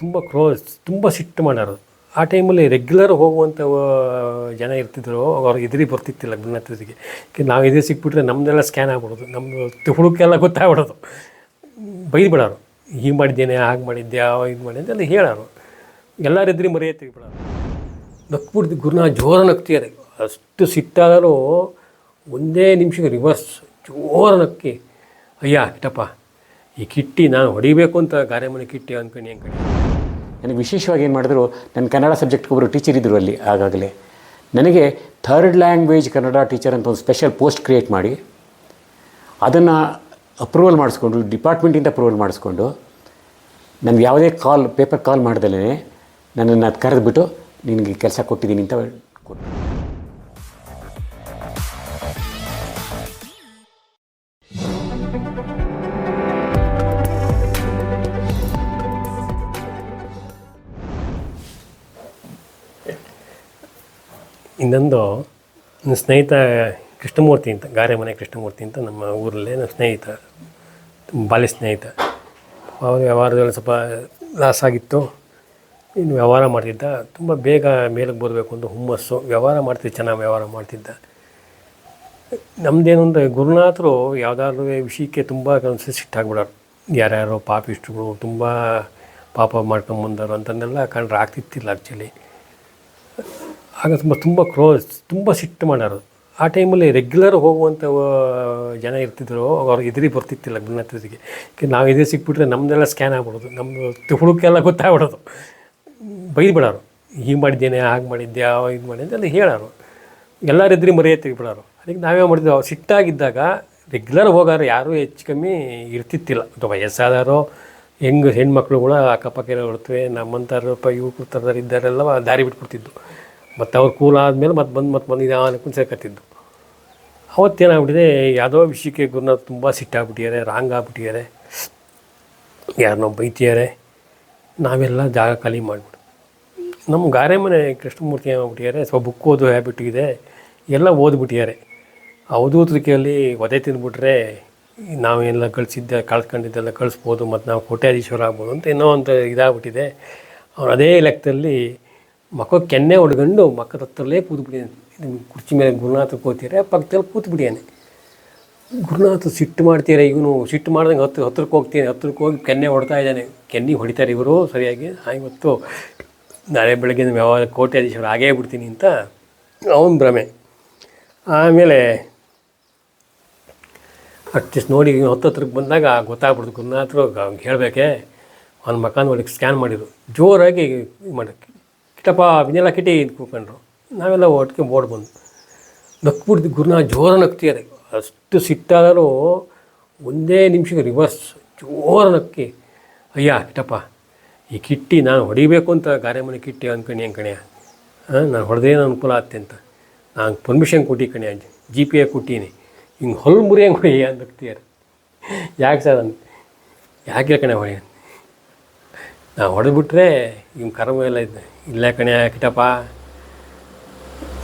ತುಂಬ ಕ್ರೋಸ್ ತುಂಬ ಸಿಟ್ಟು ಮಾಡೋರು. ಆ ಟೈಮಲ್ಲಿ ರೆಗ್ಯುಲರ್ ಹೋಗುವಂಥ ಜನ ಇರ್ತಿದ್ರು. ಅವ್ರಿಗೆ ಎದುರಿ ಬರ್ತಿತ್ತಿಲ್ಲ ಗುಣತಿಗೆ ನಾವು ಎದುರು ಸಿಕ್ಬಿಟ್ರೆ ನಮ್ಮದೆಲ್ಲ ಸ್ಕ್ಯಾನ್ ಆಗ್ಬಿಡೋದು. ನಮ್ಮ ಹುಡುಕೆಲ್ಲ ಗೊತ್ತಾಗ್ಬಿಡೋದು. ಬೈದ್ಬಿಡೋರು. ಹೀಗೆ ಮಾಡಿದ್ದೇನೆ, ಹಾಗೆ ಮಾಡಿದ್ದೆ ಇದು ಮಾಡಿದ್ದೆ ಅಂತ ಹೇಳೋರು. ಎಲ್ಲರ ಎದುರಿ ಮರೆಯೇ ತೆಗಿಬಿಡೋರು. ನಕ್ಬಿಡ್ದು ಗುರುನ ಜೋರ ನಗ್ತಿದ್ದಾರೆ ಅಷ್ಟು ಸಿಟ್ಟಾದರೂ ಒಂದೇ ನಿಮಿಷಕ್ಕೆ ರಿವರ್ಸ್ ಜೋರ ನಕ್ಕಿ ಅಯ್ಯ ಕಿಟ್ಟಪ್ಪ ಈ ಕಿಟ್ಟಿ ನಾನು ಹೊಡಿಬೇಕು ಅಂತ ಗಾರೆ ಮನೆ ಕಿಟ್ಟಿ ಅಂದ್ಕೊಂಡು ಅಂದ್ಕೊಂಡು ನನಗೆ ವಿಶೇಷವಾಗಿ ಏನು ಮಾಡಿದ್ರು ನನ್ನ ಕನ್ನಡ ಸಬ್ಜೆಕ್ಟ್ಗೆ ಒಬ್ಬರು ಟೀಚರ್ ಇದ್ದರು ಅಲ್ಲಿ, ಆಗಾಗಲೇ. ನನಗೆ ಥರ್ಡ್ ಲ್ಯಾಂಗ್ವೇಜ್ ಕನ್ನಡ ಟೀಚರ್ ಅಂತ ಒಂದು ಸ್ಪೆಷಲ್ ಪೋಸ್ಟ್ ಕ್ರಿಯೇಟ್ ಮಾಡಿ, ಅದನ್ನು ಅಪ್ರೂವಲ್ ಮಾಡಿಸ್ಕೊಂಡು ಡಿಪಾರ್ಟ್ಮೆಂಟಿಂದ ಅಪ್ರೂವಲ್ ಮಾಡಿಸ್ಕೊಂಡು, ನನಗೆ ಯಾವುದೇ ಕಾಲ್ ಪೇಪರ್ ಕಾಲ್ ಮಾಡ್ದಲೇ ನನ್ನನ್ನು ಅದು ಕರೆದುಬಿಟ್ಟು, ನಿನಗೆ ಕೆಲಸ ಕೊಟ್ಟಿದ್ದೀನಿ ಅಂತ ಕೊಟ್ಟು ಇನ್ನೊಂದು, ನನ್ನ ಸ್ನೇಹಿತ ಕೃಷ್ಣಮೂರ್ತಿ ಅಂತ, ಗಾರೆ ಮನೆ ಕೃಷ್ಣಮೂರ್ತಿ ಅಂತ ನಮ್ಮ ಊರಲ್ಲೇ ನನ್ನ ಸ್ನೇಹಿತ, ಬಾಲ್ಯ ಸ್ನೇಹಿತ. ಅವ್ರ ವ್ಯವಹಾರದಲ್ಲಿ ಸ್ವಲ್ಪ ಲಾಸ್ ಆಗಿತ್ತು. ಇನ್ನು ವ್ಯವಹಾರ ಮಾಡ್ತಿದ್ದ. ತುಂಬ ಬೇಗ ಮೇಲಕ್ಕೆ ಬರಬೇಕು ಅಂತ ಹುಮ್ಮಸ್ಸು. ವ್ಯವಹಾರ ಮಾಡ್ತಿದ್ದ, ಚೆನ್ನಾಗಿ ವ್ಯವಹಾರ ಮಾಡ್ತಿದ್ದ. ನಮ್ಮದೇನು ಅಂದರೆ, ಗುರುನಾಥರು ಯಾವುದಾದ್ರೂ ವಿಷಯಕ್ಕೆ ತುಂಬ ಸಿಟ್ಟಾಗ್ಬಿಡೋರು. ಯಾರ್ಯಾರೋ ಪಾಪಿಷ್ಟಗಳು ತುಂಬ ಪಾಪ ಮಾಡ್ಕೊಂಬಂದರು ಅಂತಂದೆಲ್ಲ ಕಂಡ್ರೆ ಆಗ್ತಿತ್ತಿಲ್ಲ ಆ್ಯಕ್ಚುಲಿ ಆಗ ತುಂಬ ತುಂಬ ಕ್ರೋಸ್ ತುಂಬ ಸಿಟ್ಟು ಮಾಡೋರು ಆ ಟೈಮಲ್ಲಿ ರೆಗ್ಯುಲರ್ ಹೋಗುವಂಥ ಜನ ಇರ್ತಿದ್ರು. ಅವ್ರಿಗೆ ಎದುರಿ ಬರ್ತಿತ್ತಿಲ್ಲ ಗುಣತಿಗೆ ನಾವು ಎದುರು ಸಿಕ್ಬಿಟ್ರೆ ನಮ್ಮದೆಲ್ಲ ಸ್ಕ್ಯಾನ್ ಆಗ್ಬಿಡೋದು. ನಮ್ಮದು ಹುಡುಕೆಲ್ಲ ಗೊತ್ತಾಗ್ಬಿಡೋದು. ಬೈದ್ಬಿಡೋರು. ಹೀಗೆ ಮಾಡಿದ್ದೇನೆ, ಹಾಗೆ ಮಾಡಿದ್ದೆ ಇದು ಮಾಡಿದ್ದೆ ಅಂತ ಹೇಳೋರು. ಎಲ್ಲರೂ ಎದುರಿ ಮರೆಯ ತೆಗಿಬಿಡೋರು. ಅದಕ್ಕೆ ನಾವೇ ಮಾಡಿದ್ವಿ? ಅವ್ರು ಸಿಟ್ಟಾಗಿದ್ದಾಗ ರೆಗ್ಯುಲರ್ ಹೋಗೋರು ಯಾರೂ ಹೆಚ್ಚು ಕಮ್ಮಿ ಇರ್ತಿತ್ತಿಲ್ಲ. ಅಥವಾ ವಯಸ್ಸಾದವರು, ಹೆಂಗೆ, ಹೆಣ್ಮಕ್ಳು ಕೂಡ ಅಕ್ಕಪಕ್ಕ ಇರೋ ಇರ್ತವೆ ನಮ್ಮಂಥವ್ರು ಪ ಯುವಕರು ಥರದವ್ರು ಇದ್ದಾರೆಲ್ಲ ದಾರಿ ಬಿಟ್ಬಿಡ್ತಿದ್ದು ಮತ್ತು ಅವ್ರು ಕೂಲ್ ಆದಮೇಲೆ ಮತ್ತೆ ಬಂದು ಮತ್ತೆ ಬಂದು ಇದು ಕುಂಚ ಕತ್ತಿದ್ದು ಅವತ್ತೇನಾಗ್ಬಿಟ್ಟಿದೆ, ಯಾವುದೋ ವಿಷಯಕ್ಕೆ ಗುರುನ ತುಂಬ ಸಿಟ್ಟಾಗ್ಬಿಟ್ಟಿದ್ದಾರೆ, ರಾಂಗ್ ಆಗ್ಬಿಟ್ಟಿದ್ದಾರೆ ಯಾರನ್ನೋ ಬೈತಿದ್ದಾರೆ, ನಾವೆಲ್ಲ ಜಾಗ ಖಾಲಿ ಮಾಡಿಬಿಟ್ಟು ನಮ್ಮ ಗಾರೆ ಮನೆ ಕೃಷ್ಣಮೂರ್ತಿ ಏನಾಗ್ಬಿಟ್ಟಿದ್ದಾರೆ ಸ್ವಲ್ಪ ಬುಕ್ ಓದೋ ಹ್ಯಾಬಿಟ್ ಇದೆ, ಎಲ್ಲ ಓದ್ಬಿಟ್ಟಿದ್ದಾರೆ. ಅವಧೂತ್ರಿಕೆಯಲ್ಲಿ ಒದೆ ತಿಂದ್ಬಿಟ್ರೆ ನಾವೆಲ್ಲ ಕಳಿಸಿದ್ದೆ, ಕಳ್ಸ್ಕೊಂಡಿದ್ದೆಲ್ಲ ಕಳಿಸ್ಬೋದು, ಮತ್ತು ನಾವು ಕೋಟ್ಯಾಧೀಶ್ವರ ಆಗ್ಬೋದು ಅಂತ ಏನೋ ಒಂದು ಇದಾಗ್ಬಿಟ್ಟಿದೆ. ಅವ್ರು ಅದೇ ಲೆಕ್ಕದಲ್ಲಿ ಮಕ್ಕ ಕೆನ್ನೆ ಹೊಡ್ಕೊಂಡು ಮಕ್ಕದ ಹತ್ರಲ್ಲೇ ಕೂತ್ಬಿಟ್ಟಿದ್ದಾನೆ. ಕುರ್ಚಿ ಮೇಲೆ ಗುರುನಾಥ ಕೂತಿದ್ದಾರೆ ಪಕ್ಕದಲ್ಲಿ ಕೂತ್ಬಿಟ್ಟಿದ್ದಾನೆ. ಗುರುನಾಥ ಸಿಟ್ಟು ಮಾಡ್ತೀರಾ ಇವನು? ಸಿಟ್ಟು ಮಾಡ್ದಂಗೆ ಹತ್ತು ಹತ್ರಕ್ಕೆ ಹೋಗ್ತೀನಿ, ಹತ್ರಕ್ಕೆ ಹೋಗಿ ಕೆನ್ನೆ ಹೊಡ್ತಾ ಇದ್ದಾನೆ. ಕೆನ್ನಿ ಹೊಡಿತಾರೆ ಇವರು ಸರಿಯಾಗಿ. ಇವತ್ತು ನಾಳೆ ಬೆಳಗ್ಗೆ ವ್ಯವಹಾರ ಕೋಟ್ಯಾಧೀಶ್ವರ ಆಗೇ ಬಿಡ್ತೀನಿ ಅಂತ ಅವನ ಭ್ರಮೆ. ಆಮೇಲೆ ಅಟ್ಲೀಸ್ಟ್ ನೋಡಿ ಹತ್ತತ್ರಕ್ಕೆ ಬಂದಾಗ ಗೊತ್ತಾಗ್ಬಿಡ್ತು ಗುರುನಾಥರು. ಹೇಳಬೇಕೆ ಅವ್ನ ಮಕಾನ್ ಒಳಗೆ ಸ್ಕ್ಯಾನ್ ಮಾಡಿದ್ರು. ಜೋರಾಗಿ ಇದು ಮಾಡಿ ಕಿಟ್ಟಪ್ಪ ವಿನೆಲ್ಲ ಕಿಟಿ ಇದು ಕೂತ್ಕೊಂಡ್ರು. ನಾವೆಲ್ಲ ಒಟ್ಟಿಗೆ ಓಡ್ ಬಂದು ನಕ್ಬಿಡ್ದು ಗುರುನಾ ಜೋರ ನಗ್ತಿದ್ದಾರೆ ಅಷ್ಟು ಸಿಟ್ಟಾದರೂ ಒಂದೇ ನಿಮಿಷಕ್ಕೆ ರಿವರ್ಸ್ ಜೋರ ನಕ್ಕಿ ಅಯ್ಯ ಕಿಟ್ಟಪ್ಪ ಈ ಕಿಟ್ಟಿ ನಾನು ಹೊಡಿಬೇಕು ಅಂತ ಗಾರೆ ಮನೆ ಕಿಟ್ಟಿ ಅಂದ್ಕಣಿ ಕಣಿಯ ಹಾಂ ನಾನು ಹೊಡೆದೇನು ಅನುಕೂಲ ಆಗುತ್ತೆ ಅಂತ. ನಾನು ಪರ್ಮಿಷನ್ ಕೊಟ್ಟಿ ಕಣೆ ಜಿ ಪಿ ಎ ಕೊಟ್ಟೀನಿ. ಹಿಂಗೆ ಹೊಲ್ ಮುರಿಯಂಗೆ ಹೊಡಿ ಅಂತ ನಗ್ತಿದ್ದಾರೆ ಯಾಕೆ ಸರ್ ಅಂತ ಯಾಕೆ ಕಣೆ ಹೊಳಿ ನಾವು ಹೊಡೆದ್ಬಿಟ್ರೆ ನಿಮ್ಮ ಕರ್ಮ ಎಲ್ಲ ಇದೆ. ಇಲ್ಲ ಕಣೆ ಕಿಟಪ್ಪ.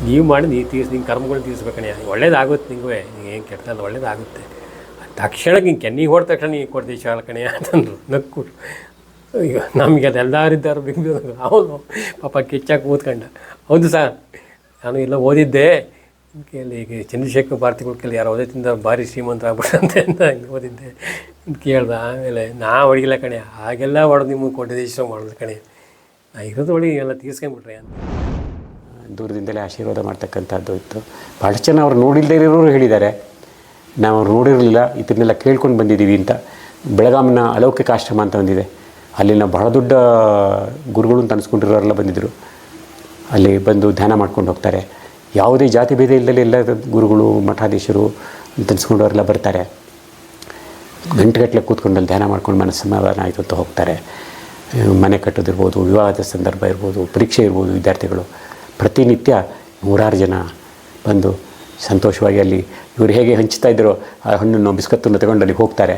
ನೀವು ಮಾಡಿ ನೀವು ತೀರ್ಸಿ ನಿಂಗೆ ಕರ್ಮಗಳು ತೀರಿಸ್ಬೇಕಣೆ ಒಳ್ಳೇದಾಗುತ್ತೆ ನಿಂಗೆ. ಏನು ಕೆಟ್ಟಲ್ಲ ಒಳ್ಳೇದಾಗುತ್ತೆ. ತಕ್ಷಣಕ್ಕೆ ಹಿಂಗೆ ಕೆನ್ನಿ ಹೊಡೆದ ತಕ್ಷಣ ನೀವು ಕೊಡ್ತೀವಿ ಶಾಲ ಕಣೆ ಅಂತಂದ್ರು. ನಕ್ಕು. ಈಗ ನಮಗೆ ಅದೆಲ್ಲರಿದ್ದಾರೆ ಬೆಂಗಳೂರು ಅವನು ಪಾಪ ಕಿಚ್ಚಾಗಿ ಕೂತ್ಕೊಂಡ. ಹೌದು ಸರ್. ನಾನು ಇಲ್ಲ ಓದಿದ್ದೆ. ಕೇಳಿ ಈಗ ಚಂದ್ರಶೇಖರ್ ಭಾರತಿಗಳು ಕೇಳಿ ಯಾರು ಓದೋದ್ರಿಂದ ಭಾರಿ ಶ್ರೀಮಂತ ಆಗ್ಬಿಟ್ಟಂತೆ ಅಂತ ಓದಿದ್ದೆ. ಕೇಳ್ದೆ, ಆಮೇಲೆ ನಾ ಹೊಡಿಲ್ಲ ಕಣೆ, ಹಾಗೆಲ್ಲ ಹೊಡೆದು ನಿಮಗೆ ಕೊಟ್ಟಿದ್ದೆ ಮಾಡೋದು ಕಣೆ. ನಾ ಇರೋದು ಹೊಡಿ ಎಲ್ಲ ತೀರ್ಸ್ಕೊಂಡ್ಬಿಟ್ರೆ ಅಂತ. ದೂರದಿಂದಲೇ ಆಶೀರ್ವಾದ ಮಾಡ್ತಕ್ಕಂಥದ್ದು ಇತ್ತು. ಭಾಳಷ್ಟು ಜನ ಅವ್ರು ನೋಡಿಲ್ಲದೆ ಇರೋರು ಹೇಳಿದ್ದಾರೆ. ನಾವು ಅವ್ರು ನೋಡಿರಲಿಲ್ಲ ಇದನ್ನೆಲ್ಲ ಕೇಳ್ಕೊಂಡು ಬಂದಿದ್ದೀವಿ ಅಂತ. ಬೆಳಗಾಮಿನ ಅಲೌಕಿಕ ಆಶ್ರಮ ಅಂತ ಒಂದಿದೆ. ಅಲ್ಲಿನ ಬಹಳ ದೊಡ್ಡ ಗುರುಗಳು ಅಂತ ಅನಿಸ್ಕೊಂಡಿರೋರೆಲ್ಲ ಬಂದಿದ್ದರು ಅಲ್ಲಿ ಬಂದು ಧ್ಯಾನ ಮಾಡ್ಕೊಂಡು ಹೋಗ್ತಾರೆ. ಯಾವುದೇ ಜಾತಿ ಭೇದ ಇಲ್ಲದೆ ಎಲ್ಲ ಗುರುಗಳು, ಮಠಾಧೀಶರು ಅಂತ ಅನಿಸ್ಕೊಂಡವರೆಲ್ಲ ಬರ್ತಾರೆ. ಗಂಟೆಗಟ್ಟಲೆ ಕೂತ್ಕೊಂಡು ಧ್ಯಾನ ಮಾಡ್ಕೊಂಡು ಮನಸ್ಸು ಸಮಾಧಾನ ಆಯಿತು ಅಂತ ಹೋಗ್ತಾರೆ. ಮನೆ ಕಟ್ಟೋದಿರ್ಬೋದು, ವಿವಾಹದ ಸಂದರ್ಭ ಇರ್ಬೋದು, ಪರೀಕ್ಷೆ ಇರ್ಬೋದು ವಿದ್ಯಾರ್ಥಿಗಳು. ಪ್ರತಿನಿತ್ಯ ನೂರಾರು ಜನ ಬಂದು ಸಂತೋಷವಾಗಿ ಅಲ್ಲಿ ಇವರು ಹೇಗೆ ಹಂಚ್ತಾ ಇದ್ದರೋ ಆ ಹಣ್ಣನ್ನು ಬಿಸ್ಕತ್ತನ್ನು ತಗೊಂಡು ಅಲ್ಲಿ ಹೋಗ್ತಾರೆ.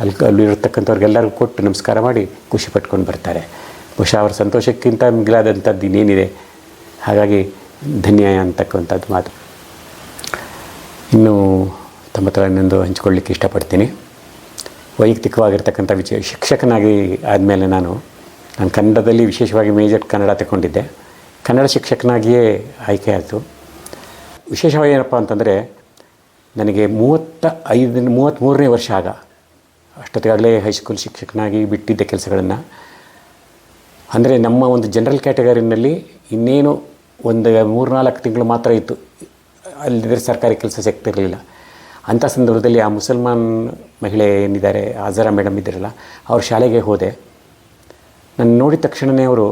ಅಲ್ಲಿ ಅಲ್ಲಿ ಇರತಕ್ಕಂಥವ್ರಿಗೆಲ್ಲರಿಗೂ ಕೊಟ್ಟು ನಮಸ್ಕಾರ ಮಾಡಿ ಖುಷಿ ಪಟ್ಕೊಂಡು ಬರ್ತಾರೆ. ಬಹುಶಃ ಅವ್ರ ಸಂತೋಷಕ್ಕಿಂತ ಮಿಗಿಲಾದಂಥದ್ದು ಇನ್ನೇನಿದೆ? ಹಾಗಾಗಿ ಧನ್ಯ ಅಂತಕ್ಕಂಥದ್ದು ಮಾತು. ಇನ್ನು ತಮ್ಮ ಇನ್ನೊಂದು ಹಂಚ್ಕೊಳ್ಳಿಕ್ಕೆ ಇಷ್ಟಪಡ್ತೀನಿ. ವೈಯಕ್ತಿಕವಾಗಿರ್ತಕ್ಕಂಥ ವಿಷಯ ಶಿಕ್ಷಕನಾಗಿ ಆದಮೇಲೆ ನಾನು ನಾನು ಕನ್ನಡದಲ್ಲಿ ವಿಶೇಷವಾಗಿ ಮೇಜರ್ ಕನ್ನಡ ತಗೊಂಡಿದ್ದೆ ಕನ್ನಡ ಶಿಕ್ಷಕನಾಗಿಯೇ ಆಯ್ಕೆ ಆಯಿತು. ವಿಶೇಷವಾಗಿ ಏನಪ್ಪ ಅಂತಂದರೆ, ನನಗೆ ಮೂವತ್ತ ಐದು ಮೂವತ್ತ್ಮೂರನೇ ವರ್ಷ ಆಗ ಅಷ್ಟೊತ್ತಿಗಾಗಲೇ ಹೈಸ್ಕೂಲ್ ಶಿಕ್ಷಕನಾಗಿ ಬಿಟ್ಟಿದ್ದ ಕೆಲಸಗಳನ್ನು. ಅಂದರೆ ನಮ್ಮ ಒಂದು ಜನರಲ್ ಕ್ಯಾಟಗರಿನಲ್ಲಿ ಇನ್ನೇನು ಒಂದು ಮೂರ್ನಾಲ್ಕು ತಿಂಗಳು ಮಾತ್ರ ಇತ್ತು. ಅಲ್ಲಿದ್ದರೆ ಸರ್ಕಾರಿ ಕೆಲಸ ಸಿಗ್ತಿರಲಿಲ್ಲ. ಅಂಥ ಸಂದರ್ಭದಲ್ಲಿ ಆ ಮುಸಲ್ಮಾನ್ ಮಹಿಳೆ ಏನಿದ್ದಾರೆ, ಆಜರಾ ಮೇಡಮ್ ಇದ್ದಿರಲ್ಲ, ಅವ್ರ ಶಾಲೆಗೆ ಹೋದೆ. ನಾನು ನೋಡಿದ ತಕ್ಷಣವೇ ಅವರು,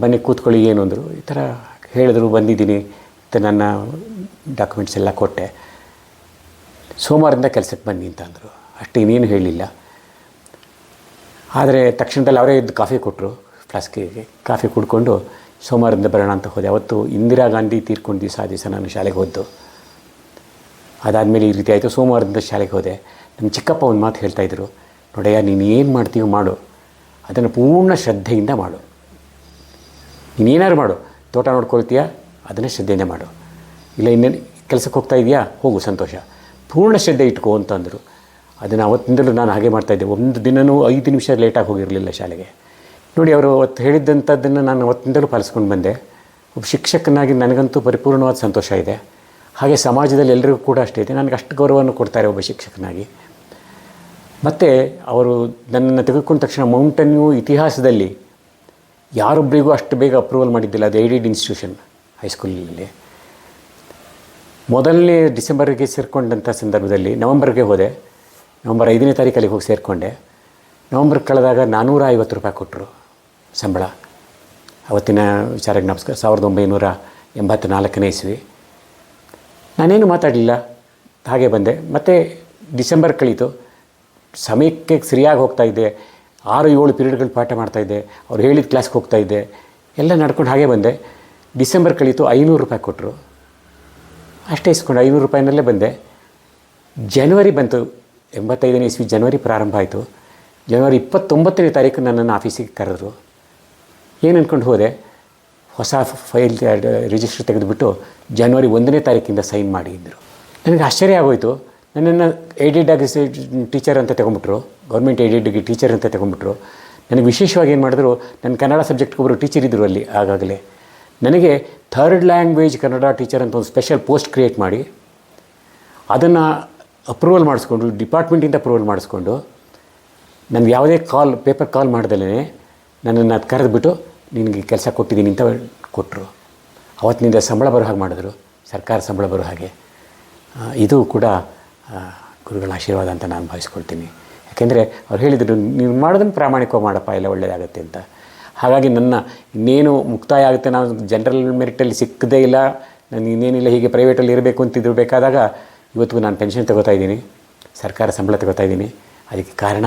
ಬನ್ನಿ ಕೂತ್ಕೊಳ್ಳಿ, ಏನು ಅಂದರು. ಈ ಥರ ಹೇಳಿದ್ರು, ಬಂದಿದ್ದೀನಿ, ಮತ್ತು ನನ್ನ ಡಾಕ್ಯುಮೆಂಟ್ಸ್ ಎಲ್ಲ ಕೊಟ್ಟೆ. ಸೋಮವಾರದಿಂದ ಕೆಲಸಕ್ಕೆ ಬನ್ನಿ ಅಂತ ಅಂದರು. ಅಷ್ಟು ಇನ್ನೇನು ಹೇಳಲಿಲ್ಲ ಆದರೆ ತಕ್ಷಣದಲ್ಲಿ ಅವರೇ ಇದ್ದು ಕಾಫಿ ಕೊಟ್ಟರು ಫ್ಲಾಸ್ಕಿಗೆ. ಕಾಫಿ ಕುಡ್ಕೊಂಡು ಸೋಮವಾರದಿಂದ ಬರೋಣ ಅಂತ ಹೋದೆ. ಅವತ್ತು ಇಂದಿರಾ ಗಾಂಧಿ ತೀರ್ಕೊಂಡು ದಿವಸ ಆ ದಿವಸ ನಾನು ಶಾಲೆಗೆ ಹೋದ್ದು. ಅದಾದಮೇಲೆ ಈ ರೀತಿ ಆಯಿತು. ಸೋಮವಾರದಿಂದ ಶಾಲೆಗೆ ಹೋದೆ. ನಮ್ಮ ಚಿಕ್ಕಪ್ಪ ಒಂದು ಮಾತು ಹೇಳ್ತಾಯಿದ್ರು ನೋಡಯ್ಯ, ನೀನು ಏನು ಮಾಡ್ತೀಯೋ ಮಾಡು. ಅದನ್ನು ಪೂರ್ಣ ಶ್ರದ್ಧೆಯಿಂದ ಮಾಡು. ನೀನೇನಾದ್ರು ಮಾಡು. ತೋಟ ನೋಡ್ಕೊಳ್ತೀಯಾ? ಅದನ್ನು ಶ್ರದ್ಧೆಯಿಂದ ಮಾಡು. ಇಲ್ಲ, ಇನ್ನೇನು ಕೆಲಸಕ್ಕೆ ಹೋಗ್ತಾ ಇದೆಯಾ? ಹೋಗು, ಸಂತೋಷ. ಪೂರ್ಣ ಶ್ರದ್ಧೆ ಇಟ್ಕೋ ಅಂತಂದರು ಅದನ್ನು ಅವತ್ತಿಂದಲೂ ನಾನು ಹಾಗೆ ಮಾಡ್ತಾಯಿದ್ದೆ ಒಂದು ದಿನವೂ ಐದು ನಿಮಿಷ ಲೇಟಾಗಿ ಹೋಗಿರಲಿಲ್ಲ ಶಾಲೆಗೆ. ನೋಡಿ, ಅವರು ಅವತ್ತು ಹೇಳಿದ್ದಂಥದ್ದನ್ನು ನಾನು ಅವತ್ತಿಂದಲೂ ಪಾಲಿಸ್ಕೊಂಡು ಬಂದೆ. ಒಬ್ಬ ಶಿಕ್ಷಕನಾಗಿ ನನಗಂತೂ ಪರಿಪೂರ್ಣವಾದ ಸಂತೋಷ ಇದೆ. ಹಾಗೆ ಸಮಾಜದಲ್ಲಿ ಎಲ್ಲರಿಗೂ ಕೂಡ ಅಷ್ಟೇ ಇದೆ. ನನಗೆ ಅಷ್ಟು ಗೌರವವನ್ನು ಕೊಡ್ತಾರೆ ಒಬ್ಬ ಶಿಕ್ಷಕನಾಗಿ. ಮತ್ತು ಅವರು ನನ್ನನ್ನು ತೆಗೆದುಕೊಂಡ ತಕ್ಷಣ ಮೌಂಟನ್ಯೂ ವ್ಯೂ ಇತಿಹಾಸದಲ್ಲಿ ಯಾರೊಬ್ಬರಿಗೂ ಅಷ್ಟು ಬೇಗ ಅಪ್ರೂವಲ್ ಮಾಡಿದ್ದಿಲ್ಲ ಅದು ಏಡಿಡ್ ಇನ್ಸ್ಟಿಟ್ಯೂಷನ್ ಹೈಸ್ಕೂಲಲ್ಲಿ ಮೊದಲನೇ ಡಿಸೆಂಬರ್ಗೆ ಸೇರಿಕೊಂಡಂಥ ಸಂದರ್ಭದಲ್ಲಿ ನವಂಬರ್ಗೆ ಹೋದೆ. ನವಂಬರ್ ಐದನೇ ತಾರೀಕಲ್ಲಿ ಹೋಗಿ ಸೇರಿಕೊಂಡೆ. ನವಂಬರ್ ಕಳೆದಾಗ ನಾನ್ನೂರ ಐವತ್ತು ರೂಪಾಯಿ ಕೊಟ್ಟರು ಸಂಬಳ. ಅವತ್ತಿನ ವಿಚಾರಕ್ಕೆ ನಮಸ್ಕಾರ. ಸಾವಿರದ ಒಂಬೈನೂರ ಎಂಬತ್ತ್ ನಾಲ್ಕನೇ ಇಸ್ವಿ. ನಾನೇನು ಮಾತಾಡಲಿಲ್ಲ? ಹಾಗೆ ಬಂದೆ. ಮತ್ತು ಡಿಸೆಂಬರ್ ಕಳೀತು. ಸಮಯಕ್ಕೆ ಸರಿಯಾಗಿ ಹೋಗ್ತಾ ಇದ್ದೆ. ಆರು ಏಳು ಪೀರಿಯಡ್ಗಳು ಪಾಠ ಮಾಡ್ತಾಯಿದ್ದೆ ಅವ್ರು ಹೇಳಿದ ಕ್ಲಾಸ್ಗೆ ಹೋಗ್ತಾ ಇದ್ದೆ. ಎಲ್ಲ ನಡ್ಕೊಂಡು ಹಾಗೆ ಬಂದೆ. ಡಿಸೆಂಬರ್ ಕಳೀತು ಐನೂರು ರೂಪಾಯಿ ಕೊಟ್ಟರು. ಅಷ್ಟೇ ಇಸ್ಕೊಂಡು ಐನೂರು ರೂಪಾಯಿನಲ್ಲೇ ಬಂದೆ. ಜನವರಿ ಬಂತು. ಎಂಬತ್ತೈದನೇ ಇಸ್ವಿ ಜನವರಿ ಪ್ರಾರಂಭ ಆಯಿತು. ಜನವರಿ ಇಪ್ಪತ್ತೊಂಬತ್ತನೇ ತಾರೀಕು ನನ್ನನ್ನು ಆಫೀಸಿಗೆ ಕರೆದ್ರು. ಏನು ಅಂದ್ಕೊಂಡು ಹೋದೆ? ಹೊಸ ಫೈಲ್ ರಿಜಿಸ್ಟರ್ ತೆಗೆದುಬಿಟ್ಟು ಜನವರಿ ಒಂದನೇ ತಾರೀಕಿಂದ ಸೈನ್ ಮಾಡಿ ಅಂದರು. ನನಗೆ ಆಶ್ಚರ್ಯ ಆಗೋಯಿತು. ನನ್ನನ್ನು ಏಡೆಡ್ ಆಗಿ ಟೀಚರ್ ಅಂತ ತಗೊಂಬಿಟ್ರು. ಗೌರ್ಮೆಂಟ್ ಏಡೆಡ್ಗೆ ಟೀಚರ್ ಅಂತ ತಗೊಂಬಿಟ್ರು. ನನಗೆ ವಿಶೇಷವಾಗಿ ಏನು ಮಾಡಿದ್ರು ನನ್ನ ಕನ್ನಡ ಸಬ್ಜೆಕ್ಟ್ಗೆ ಒಬ್ಬರು ಟೀಚರ್ ಇದ್ದರು ಅಲ್ಲಿ ಆಗಾಗಲೇ. ನನಗೆ ಥರ್ಡ್ ಲ್ಯಾಂಗ್ವೇಜ್ ಕನ್ನಡ ಟೀಚರ್ ಅಂತ ಒಂದು ಸ್ಪೆಷಲ್ ಪೋಸ್ಟ್ ಕ್ರಿಯೇಟ್ ಮಾಡಿ, ಅದನ್ನು ಅಪ್ರೂವಲ್ ಮಾಡಿಸ್ಕೊಂಡು ಡಿಪಾರ್ಟ್ಮೆಂಟಿಂದ ಅಪ್ರೂವಲ್ ಮಾಡಿಸ್ಕೊಂಡು, ನನಗೆ ಯಾವುದೇ ಕಾಲ್ ಪೇಪರ್ ಕಾಲ್ ಮಾಡ್ದಲೇ ನನ್ನನ್ನು ಅದು ಕರೆದುಬಿಟ್ಟು ನಿನಗೆ ಕೆಲಸ ಕೊಟ್ಟಿದ್ದೀನಿ ಅಂತ ಕೊಟ್ಟರು ಅವತ್ತಿನಿಂದ ಸಂಬಳ ಬರೋ ಹಾಗೆ ಮಾಡಿದ್ರು. ಸರ್ಕಾರ ಸಂಬಳ ಬರೋ ಹಾಗೆ. ಇದು ಕೂಡ ಗುರುಗಳ ಆಶೀರ್ವಾದ ಅಂತ ನಾನು ಭಾವಿಸ್ಕೊಳ್ತೀನಿ. ಯಾಕೆಂದರೆ ಅವ್ರು ಹೇಳಿದರು, ನೀವು ಮಾಡೋದನ್ನು ಪ್ರಾಮಾಣಿಕವಾಗಿ ಮಾಡಪ್ಪ, ಎಲ್ಲ ಒಳ್ಳೆಯದಾಗುತ್ತೆ ಅಂತ. ಹಾಗಾಗಿ ನನ್ನ ಇನ್ನೇನು ಮುಕ್ತಾಯ ಆಗುತ್ತೆ ನಾವು ಜನರಲ್ ಮೆರಿಟಲ್ಲಿ ಸಿಕ್ಕದೇ ಇಲ್ಲ. ನಾನು ಇನ್ನೇನಿಲ್ಲ, ಹೀಗೆ ಪ್ರೈವೇಟಲ್ಲಿ ಇರಬೇಕು ಅಂತಿದ್ರು ಬೇಕಾದಾಗ ಇವತ್ತಿಗೂ ನಾನು ಪೆನ್ಷನ್ ತಗೋತಾ ಇದ್ದೀನಿ. ಸರ್ಕಾರ ಸಂಬಳ ತಗೋತಾ ಇದ್ದೀನಿ. ಅದಕ್ಕೆ ಕಾರಣ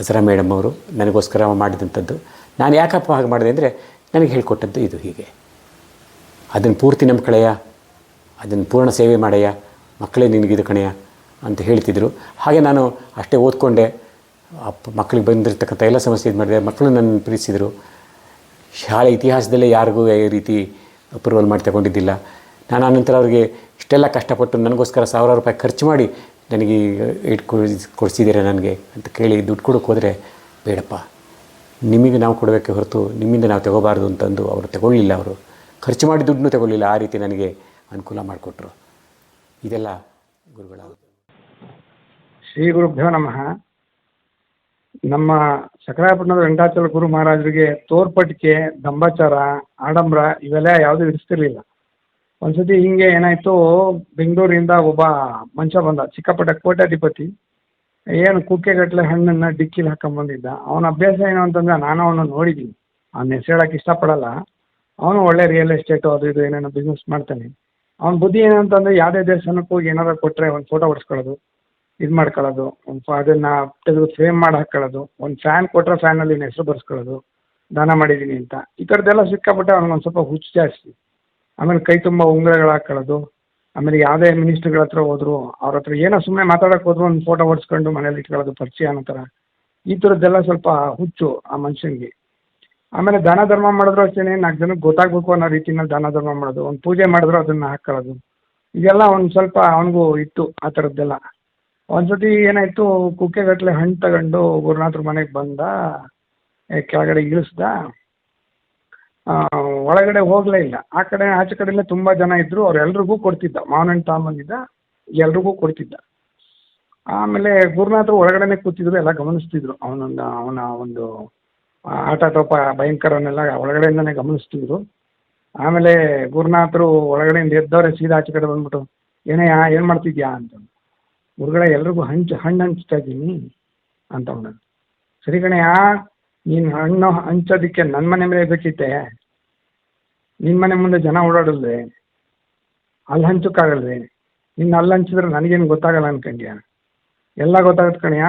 ಅಜರಾ ಮೇಡಮ್ ಅವರು ನನಗೋಸ್ಕರ ಮಾಡಿದಂಥದ್ದು. ನಾನು ಯಾಕಪ್ಪ ಹಾಗೆ ಮಾಡಿದೆ ಅಂದರೆ ನನಗೆ ಹೇಳಿಕೊಟ್ಟದ್ದು ಇದು ಹೀಗೆ. ಅದನ್ನು ಪೂರ್ತಿ ನಂಬ್ಕಳೆಯ ಅದನ್ನು ಪೂರ್ಣ ಸೇವೆ ಮಾಡಯ್ಯ ಮಕ್ಕಳೇ ನಿನಗಿದು ಕಣೆಯ ಅಂತ ಹೇಳ್ತಿದ್ರು. ಹಾಗೆ ನಾನು ಅಷ್ಟೇ ಓದ್ಕೊಂಡೆ, ಅಪ್ಪ ಮಕ್ಕಳಿಗೆ ಬಂದಿರತಕ್ಕಂಥ ಎಲ್ಲ ಸಮಸ್ಯೆ ಇದು ಮಾಡಿದೆ, ಮಕ್ಕಳು ನನ್ನ ಪ್ರೀತಿಸಿದರು. ಶಾಲೆ ಇತಿಹಾಸದಲ್ಲೇ ಯಾರಿಗೂ ಈ ರೀತಿ ಅಪ್ರೂವಲ್ ಮಾಡಿ ತಗೊಂಡಿದ್ದಿಲ್ಲ. ನಾನು ಆನಂತರ ಅವರಿಗೆ ಇಷ್ಟೆಲ್ಲ ಕಷ್ಟಪಟ್ಟು ನನಗೋಸ್ಕರ ಸಾವಿರಾರು ರೂಪಾಯಿ ಖರ್ಚು ಮಾಡಿ ನನಗೆ ಇಟ್ ಕೊಡಿಸಿದ್ದೀರಾ ನನಗೆ ಅಂತ ಕೇಳಿ ದುಡ್ಡು ಕೊಡೋಕೆ ಹೋದರೆ ಬೇಡಪ್ಪ. ನಿಮಗೆ ನಾವು ಕೊಡಬೇಕೆ ಹೊರತು ನಿಮ್ಮಿಂದ ನಾವು ತಗೋಬಾರ್ದು ಅಂತಂದು ಅವರು ತಗೊಳ್ಳಿಲ್ಲ ಅವರು. ಖರ್ಚು ಮಾಡಿ ದುಡ್ಡನ್ನು ತಗೊಳ್ಳಿಲ್ಲ, ಆ ರೀತಿ ನನಗೆ ಅನುಕೂಲ ಮಾಡಿಕೊಟ್ರು. ಇದೆಲ್ಲ ಗುರುಗಳ ಶ್ರೀ ಗುರುಭ್ಯೋ ನಮಃ. ನಮ್ಮ ಸಕರಾಪಟ್ಟಣದ ವೆಂಕಟಾಚಲ ಗುರು ಮಹಾರಾಜರಿಗೆ ತೋರ್ಪಟಿಕೆ, ದಂಬಾಚಾರ, ಆಡಂಬರ ಇವೆಲ್ಲ ಯಾವುದೂ ಇರಿಸ್ತಿರ್ಲಿಲ್ಲ. ಒಂದ್ಸತಿ ಹಿಂಗೆ ಏನಾಯಿತು ಬೆಂಗಳೂರಿಂದ ಒಬ್ಬ ಮನುಷ್ಯ ಬಂದ ಚಿಕ್ಕಪಟ್ಟ ಕೋಟ್ಯಾಧಿಪತಿ. ಏನು ಕುಕ್ಕೆಗಟ್ಟಲೆ ಹಣ್ಣನ್ನು ಡಿಕ್ಕಿಲಿ ಹಾಕೊಂಬಂದಿದ್ದ ಅವನ ಅಭ್ಯಾಸ ಏನು ಅಂತಂದ್ರೆ ನಾನು ಅವನ್ನ ನೋಡಿದ್ದೀನಿ. ಅವ್ನ ಹೆಸರು ಹೇಳಕ್ಕೆ ಇಷ್ಟಪಡಲ್ಲ. ಅವನು ಒಳ್ಳೆ ರಿಯಲ್ ಎಸ್ಟೇಟು ಅದು ಇದು ಏನೇನೋ ಬಿಸ್ನೆಸ್ ಮಾಡ್ತಾನೆ. ಅವನ ಬುದ್ಧಿ ಏನಂತಂದ್ರೆ ಯಾವುದೇ ದೇವಸ್ಥಾನಕ್ಕೆ ಹೋಗಿ ಏನಾದ್ರು ಕೊಟ್ಟರೆ ಒಂದು ಫೋಟೋ ಹೊಡ್ಸ್ಕೊಳ್ಳೋದು, ಇದು ಮಾಡ್ಕೊಳ್ಳೋದು, ಒಂದು ಅದನ್ನು ತೆಗೆದು ಫ್ರೇಮ್ ಮಾಡಿ ಹಾಕ್ಕೊಳ್ಳೋದು ಒಂದು ಫ್ಯಾನ್ ಕೊಟ್ಟರೆ ಫ್ಯಾನಲ್ಲಿ ಹೆಸರು ಬರ್ಸ್ಕೊಳ್ಳೋದು, ದಾನ ಮಾಡಿದ್ದೀನಿ ಅಂತ. ಈ ಥರದ್ದೆಲ್ಲ ಸಿಕ್ಕಾಪಟ್ಟೆ ಅವ್ನಿಗೆ ಒಂದು ಸ್ವಲ್ಪ ಹುಚ್ಚು ಜಾಸ್ತಿ. ಆಮೇಲೆ ಕೈ ತುಂಬ ಉಂಗುರಗಳು ಹಾಕ್ಕೊಳ್ಳೋದು ಆಮೇಲೆ ಯಾವುದೇ ಮಿನಿಸ್ಟ್ರುಗಳ ಹತ್ರ ಹೋದ್ರು, ಅವ್ರ ಹತ್ರ ಏನೋ ಸುಮ್ಮನೆ ಮಾತಾಡೋಕೆ ಹೋದ್ರು, ಒಂದು ಫೋಟೋ ಹೊಡ್ಸ್ಕೊಂಡು ಮನೇಲಿ ಇಟ್ಕೊಳ್ಳೋದು ಪರಿಚಯ ಅನ್ನೋ ಈ ಥರದ್ದೆಲ್ಲ ಸ್ವಲ್ಪ ಹುಚ್ಚು ಆ ಮನುಷ್ಯನಿಗೆ. ಆಮೇಲೆ ದಾನ ಧರ್ಮ ಮಾಡಿದ್ರು ಅಷ್ಟೇ ನಾಲ್ಕು ಜನಕ್ಕೆ ಗೊತ್ತಾಗಬೇಕು ಅನ್ನೋ ರೀತಿನಲ್ಲಿ ದಾನ ಧರ್ಮ ಮಾಡೋದು. ಒಂದು ಪೂಜೆ ಮಾಡಿದ್ರು ಅದನ್ನು ಹಾಕ್ಕೊಳ್ಳೋದು ಇದೆಲ್ಲ ಒಂದು ಸ್ವಲ್ಪ ಅವನಿಗೂ ಇತ್ತು ಆ ಥರದ್ದೆಲ್ಲ. ಒಂದ್ಸತಿ ಏನಾಯಿತು ಕುಕ್ಕೆಗಟ್ಟಲೆ ಹಣ್ಣು ತಗೊಂಡು ಗುರುನಾಥ್ರ ಮನೆಗೆ ಬಂದ ಕೆಳಗಡೆ ಇಳಿಸ್ದ ಒಳಗಡೆ ಹೋಗಲೇ ಇಲ್ಲ. ಆ ಕಡೆ, ಆಚೆ ಕಡೆಯಲ್ಲೇ ತುಂಬ ಜನ ಇದ್ದರು ಅವ್ರೆಲ್ರಿಗೂ ಕೊಡ್ತಿದ್ದ. ಮಾವನಣ್ಣ ತಾಮಂದಿದ್ದ ಎಲ್ರಿಗೂ ಕೊಡ್ತಿದ್ದ. ಆಮೇಲೆ ಗುರುನಾಥರು ಒಳಗಡೆನೆ ಕೂತಿದ್ರು, ಎಲ್ಲ ಗಮನಿಸ್ತಿದ್ರು. ಅವನೊಂದು ಅವನ ಒಂದು ಆಟ ತೋಪ ಭಯಂಕರನೆಲ್ಲ ಒಳಗಡೆಯಿಂದನೇ ಗಮನಿಸ್ತಿದ್ರು. ಆಮೇಲೆ ಗುರುನಾಥರು ಒಳಗಡೆಯಿಂದ ಎದ್ದವ್ರೆ, ಸೀದಾ ಆಚೆ ಕಡೆ ಬಂದ್ಬಿಟ್ಟು, ಏನೇ ಏನು ಮಾಡ್ತಿದ್ಯಾ ಅಂತ. ಗುರುಗಳ, ಎಲ್ರಿಗೂ ಹಂಚು, ಹಣ್ಣು ಹಂಚ್ತಾ ಇದ್ದೀನಿ ಅಂತ ಅವನ ಸರಿ ಕಣಯ್ಯ ನೀನು ಹಣ್ಣು ಹಂಚೋದಕ್ಕೆ ನನ್ನ ಮನೆ ಮೇಲೆ ಬೇಕಿತ್ತೆ? ನಿನ್ನ ಮನೆ ಮುಂದೆ ಜನ ಓಡಾಡಿದ್ರೆ, ಅಲ್ಲಿ ಹಂಚೋಕ್ಕಾಗಲ್ವೇ ನಿನ್ನ ಅಲ್ಲಿ ಹಂಚಿದ್ರೆ ನನಗೇನು ಗೊತ್ತಾಗಲ್ಲ ಅನ್ಕೊಂಡ್ಯಾ? ಎಲ್ಲ ಗೊತ್ತಾಗುತ್ತೆ ಕಣಯ್ಯ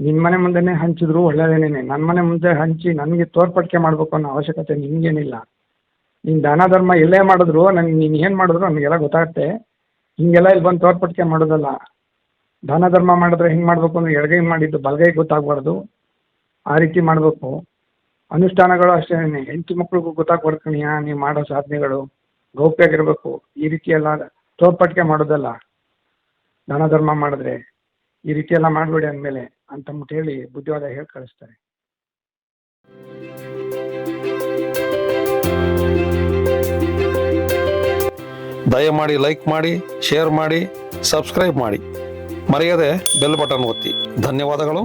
ನಿನ್ನ ಮನೆ ಮುಂದೆನೇ ಹಂಚಿದ್ರು ಒಳ್ಳೆಯದೇನೇ ನನ್ನ ಮನೆ ಮುಂದೆ ಹಂಚಿ ನನಗೆ ತೋರ್ಪಡಿಕೆ ಮಾಡಬೇಕು ಅನ್ನೋ ಅವಶ್ಯಕತೆ ನಿನಗೇನಿಲ್ಲ. ನಿನ್ನ ದಾನ ಧರ್ಮ ಎಲ್ಲೇ ಮಾಡಿದ್ರು ನನಗೆ ನೀನು ಏನು ಮಾಡಿದ್ರು ನನಗೆಲ್ಲ ಗೊತ್ತಾಗುತ್ತೆ. ಹಿಂಗೆಲ್ಲ ಇಲ್ಲಿ ಬಂದು ತೋರ್ಪಡಿಕೆ ಮಾಡೋದಲ್ಲ. ದಾನ ಧರ್ಮ ಮಾಡಿದ್ರೆ ಹೆಂಗೆ ಮಾಡಬೇಕು ಅಂದ್ರೆ ಎಡಗೈ ಮಾಡಿದ್ದು ಬಲಗೈ ಗೊತ್ತಾಗಬಾರ್ದು. ಆ ರೀತಿ ಮಾಡಬೇಕು. ಅನುಷ್ಠಾನಗಳು ಅಷ್ಟೇ ಹೆಂಡತಿ ಮಕ್ಳಿಗೂ ಗೊತ್ತಾಗ್ಬಾರ್ದು ಕಣಯ್ಯ ನೀವು ಮಾಡೋ ಸಾಧನೆಗಳು. ಗೌಪ್ಯಾಗಿರ್ಬೇಕು ಈ ರೀತಿ ಎಲ್ಲ ತೋರ್ಪಡಿಕೆ ಮಾಡೋದಲ್ಲ. ದಾನ ಧರ್ಮ ಮಾಡಿದ್ರೆ ಈ ರೀತಿ ಎಲ್ಲ ಮಾಡಬೇಡಿ ಅಂದಮೇಲೆ ಅಂತಂದ್ಬಿಟ್ಟು ಹೇಳಿ ಬುದ್ಧಿವಾದ ಹೇಳಿ ಕಳಿಸ್ತಾರೆ. ದಯಮಾಡಿ ಲೈಕ್ ಮಾಡಿ, ಶೇರ್ ಮಾಡಿ, ಸಬ್ಸ್ಕ್ರೈಬ್ ಮಾಡಿ. ಮರೆಯದೆ ಬೆಲ್ ಬಟನ್ ಒತ್ತಿ. ಧನ್ಯವಾದಗಳು.